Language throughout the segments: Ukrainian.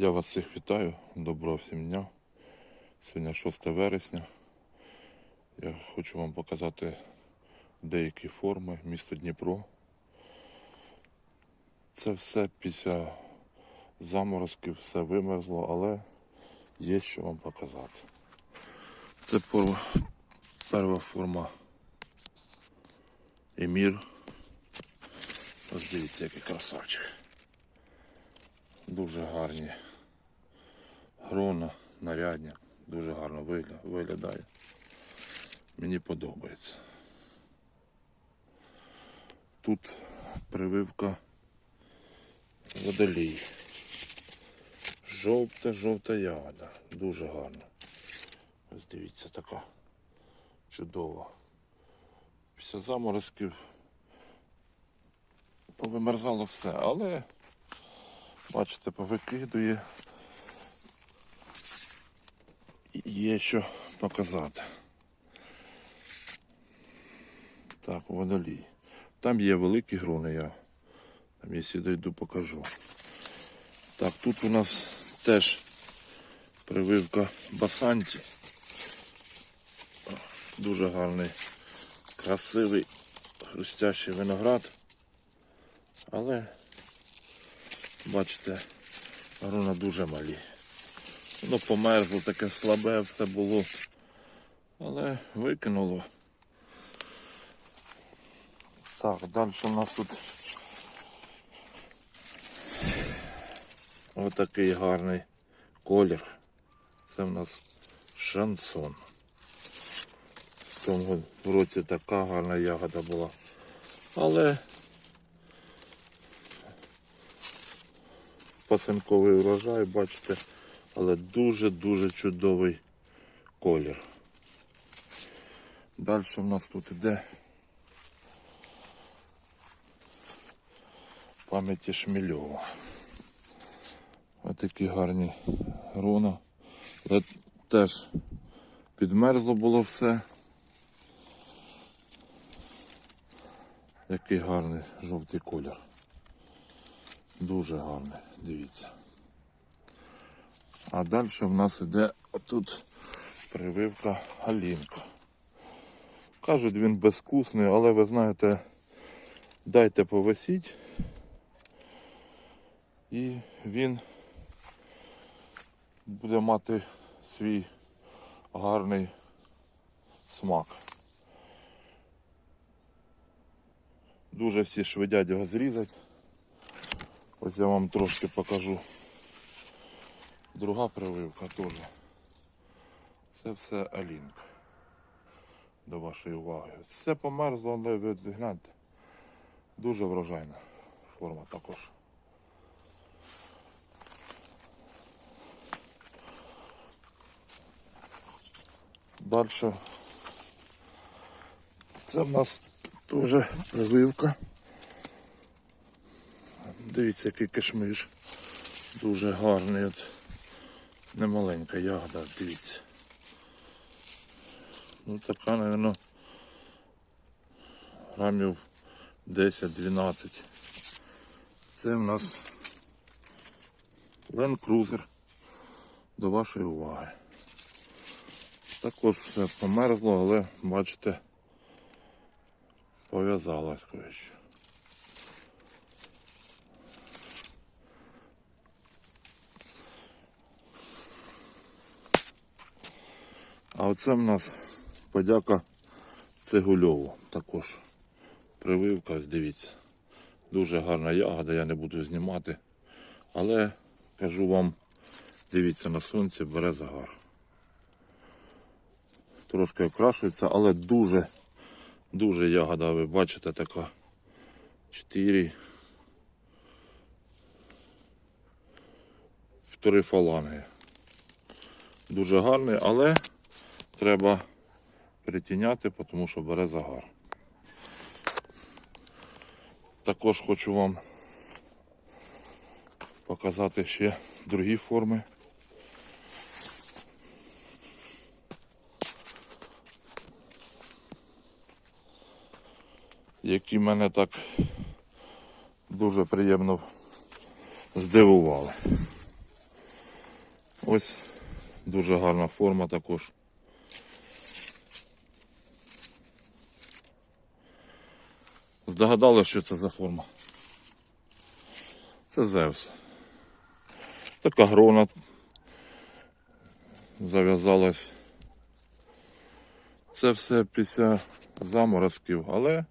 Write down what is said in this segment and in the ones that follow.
Я вас всіх вітаю, доброго всім дня. Сьогодні 6 вересня. Я хочу вам показати деякі форми місто Дніпро. Це все після заморозків, все вимерзло, але є що вам показати. Це форма, перша форма Емір. Ось дивіться, який красавчик. Дуже гарні грона, нарядні, дуже гарно вигля- виглядає. Мені подобається. Тут прививка водолій. Жовта-жовта ягода. Дуже гарна. Ось дивіться, така чудова. Після заморозків повимерзало все, але бачите, повикидує. І Є що показати. Так, водолій. Там є великі грони, я там якщо дойду, покажу. Так, тут у нас теж прививка басанті. Дуже гарний, красивий, хрустящий виноград. Але, бачите, грона дуже малі. Воно померзло, таке слабе все було. Але викинуло. Так, далі у нас тут отакий гарний колір. Це в нас шансон. В тому році така гарна ягода була. Але пасинковий урожай, бачите, але дуже-дуже чудовий колір. Далі в нас тут іде пам'яті Шмільова. Ось такі гарні грона. Але теж підмерзло було все. Який гарний жовтий колір. Дуже гарний, дивіться. А далі в нас іде отут прививка Галінка. Кажуть, він безвкусний, але ви знаєте, дайте повисіть. І він буде мати свій гарний смак. Дуже всі швидять його зрізати. Ось я вам трошки покажу. Друга прививка теж. Це все Алінка. До вашої уваги. Все померзло, але ви гляньте. Дуже врожайна форма також. Далі. Це в нас теж прививка. Дивіться, який кишмиш. Дуже гарний. Немаленька ягода, дивіться. Ну така, мабуть, грамів 10-12. Це в нас Land Cruiser до вашої уваги. Також все померзло, але бачите, пов'язалось кое-що. А оце в нас подяка Цегульову також. Прививка, ось дивіться. Дуже гарна ягода, я не буду знімати. Але кажу вам, дивіться, на сонці бере загар. Трошки окрашується, але дуже, дуже ягода, ви бачите, така 4 втори фаланги. Дуже гарний, але треба притіняти, тому що бере загар. Також хочу вам показати ще другі форми. Які мене так дуже приємно здивували. Ось дуже гарна форма також. Здогадали, що це за форма? Це Зевс. Така грона зав'язалась. Це все після заморозків, але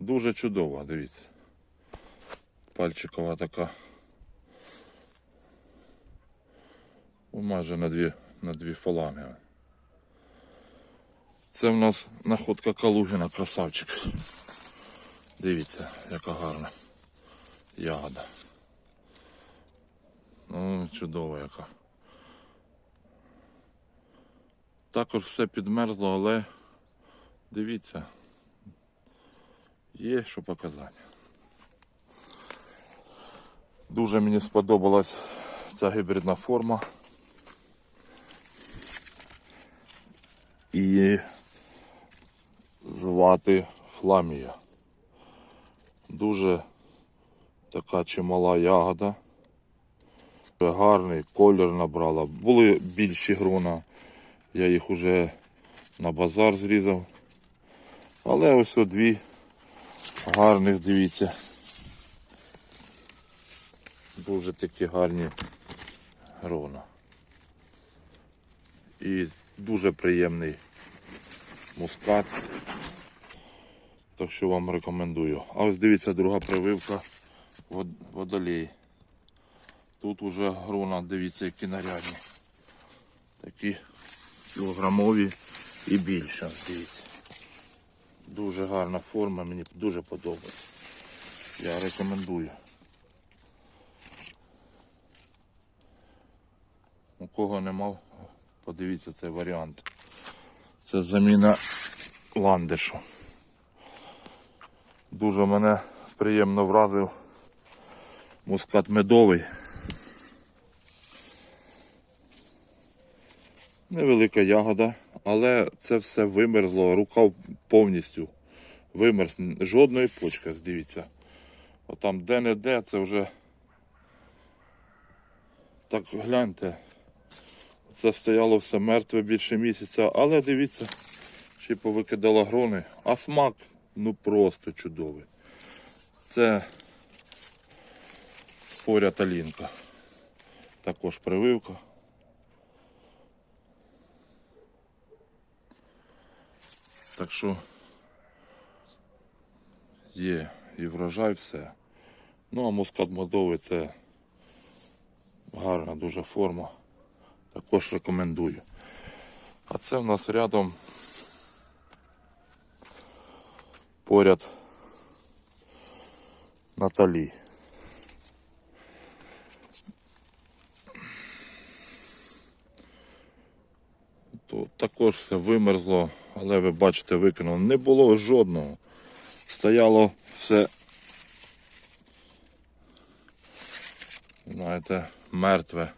дуже чудово, дивіться. Пальчикова така. Ну, майже на дві, на дві фаланги. Це в нас находка Калугіна, красавчик. Дивіться, яка гарна ягода. Ну, чудова яка. Також все підмерзло, але дивіться, є що показати. Дуже мені сподобалась ця гібридна форма. І звати Фламія. Дуже така чимала ягода. Гарний колір набрала. Були більші грона. Я їх уже на базар зрізав. Але ось дві гарних, дивіться. Дуже такі гарні грона. І дуже приємний мускат. Так що вам рекомендую. А ось дивіться, друга прививка вод- водолей. Тут уже грона, дивіться, які нарядні. Такі кілограмові і більше. Дивіться. Дуже гарна форма, мені дуже подобається. Я рекомендую. У кого не мав, подивіться цей варіант. Це заміна ландишу. Дуже мене приємно вразив мускат медовий. Невелика ягода, але це все вимерзло, рука повністю вимерз. Жодної почки, дивіться. Отам де-не-де це вже так гляньте. Це стояло все мертве більше місяця, але дивіться, ще й повикидало грони. А смак ну просто чудовий. Це споря талінка. Також прививка. Так що є і врожай все. Ну а мускат модовий це гарна дуже форма. Також рекомендую. А це в нас рядом поряд Наталі. Тут також все вимерзло, але ви бачите, викинуло. Не було жодного. Стояло все, знаєте, мертве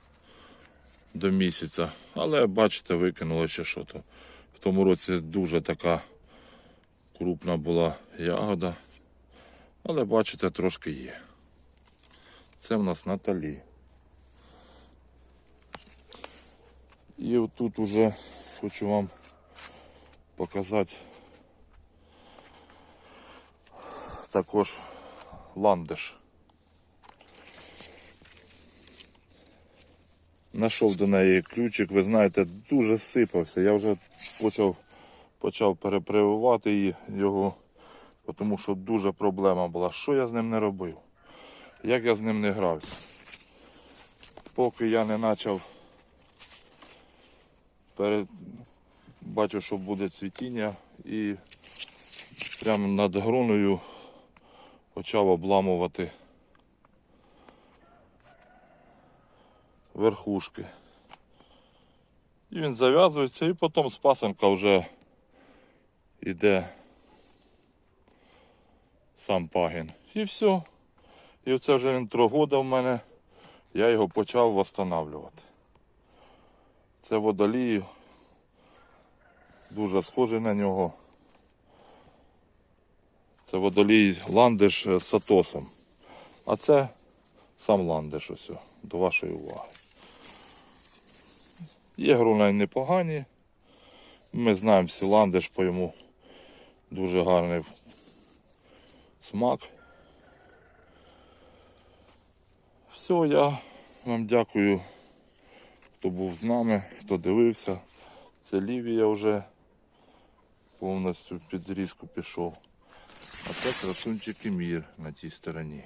до місяця. Але бачите, викинуло ще що то. В тому році дуже така крупна була ягода. Але бачите, трошки є. Це в нас Наталі. І отут уже хочу вам показати також ландиш. Нашов до неї ключик, ви знаєте, дуже сипався. Я вже почав, почав перепрививати його, тому що дуже проблема була. Що я з ним не робив? Як я з ним не грався? Поки я не почав перед... бачу, що буде цвітіння і прямо над гроною почав обламувати верхушки. І він зав'язується і потім з пасенка вже йде сам пагін. І все. І це вже він роки в мене. Я його почав встановлювати. Це водолій. Дуже схожий на нього. Це водолій ландиш з сатосом. А це сам ландиш ось, до вашої уваги. Є грони непогані. Ми знаємо Сіландиш по йому дуже гарний смак. Все, я вам дякую, хто був з нами, хто дивився. Це Лівія вже повністю під зрізку пішов. А це красунчик і мір на тій стороні.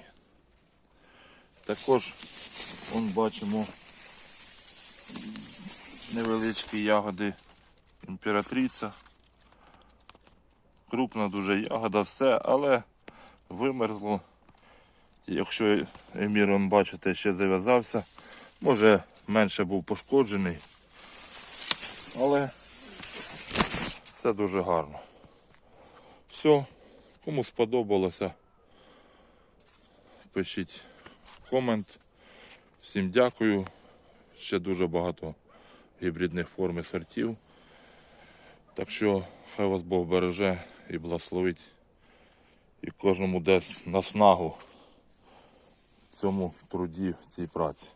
Також вон бачимо невеличкі ягоди імператриця. Крупна дуже ягода, все, але вимерзло. Якщо Емірон, бачите, ще зав'язався, може менше був пошкоджений. Але все дуже гарно. Все, кому сподобалося, пишіть комент. Всім дякую. Ще дуже багато гібридних форм і сортів. Так що хай вас Бог береже і благословить. І кожному дасть наснагу цьому труді, в цій праці.